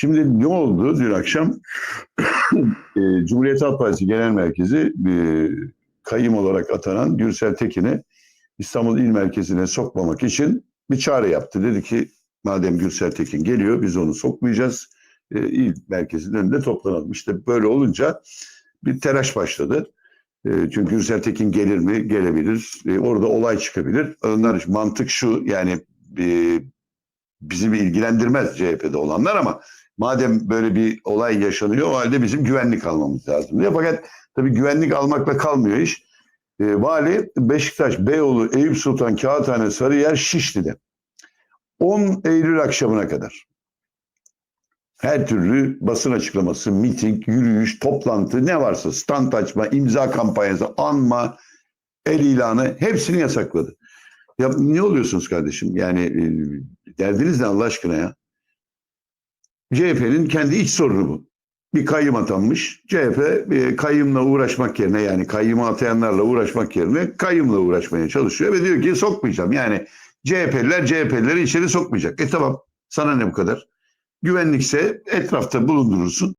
Şimdi ne oldu dün akşam? e, Cumhuriyet Halk Partisi Genel Merkezi e, kayyım olarak atanan Gürsel Tekin'i İstanbul İl Merkezi'ne sokmamak için bir çağrı yaptı. Dedi ki madem Gürsel Tekin geliyor biz onu sokmayacağız. E, il merkezinin önünde toplanalım. İşte böyle olunca bir telaş başladı. E, çünkü Gürsel Tekin gelir mi? Gelebilir. Orada olay çıkabilir. Onlar mantık şu yani e, bizi bir ilgilendirmez CHP'de olanlar ama madem böyle bir olay yaşanıyor o halde bizim güvenlik almamız lazım diye. Fakat tabii güvenlik almakla kalmıyor iş. E, vali Beşiktaş, Beyoğlu, Eyüp Sultan, Kağıthane, Sarıyer, Şişli'de 10 Eylül akşamına kadar her türlü basın açıklaması, miting, yürüyüş, toplantı ne varsa stand açma, imza kampanyası, anma, el ilanı hepsini yasakladı. Ya ne oluyorsunuz kardeşim? Yani e, derdiniz ne Allah aşkına ya? CHP'nin kendi iç sorunu bu. Bir kayyım atanmış. CHP e, uğraşmak yerine yani kayyımı atayanlarla uğraşmak yerine kayyımla uğraşmaya çalışıyor ve diyor ki sokmayacağım. Yani CHP'liler CHP'lileri içeri sokmayacak. E tamam sana ne bu kadar? Güvenlikse etrafta bulundurursun.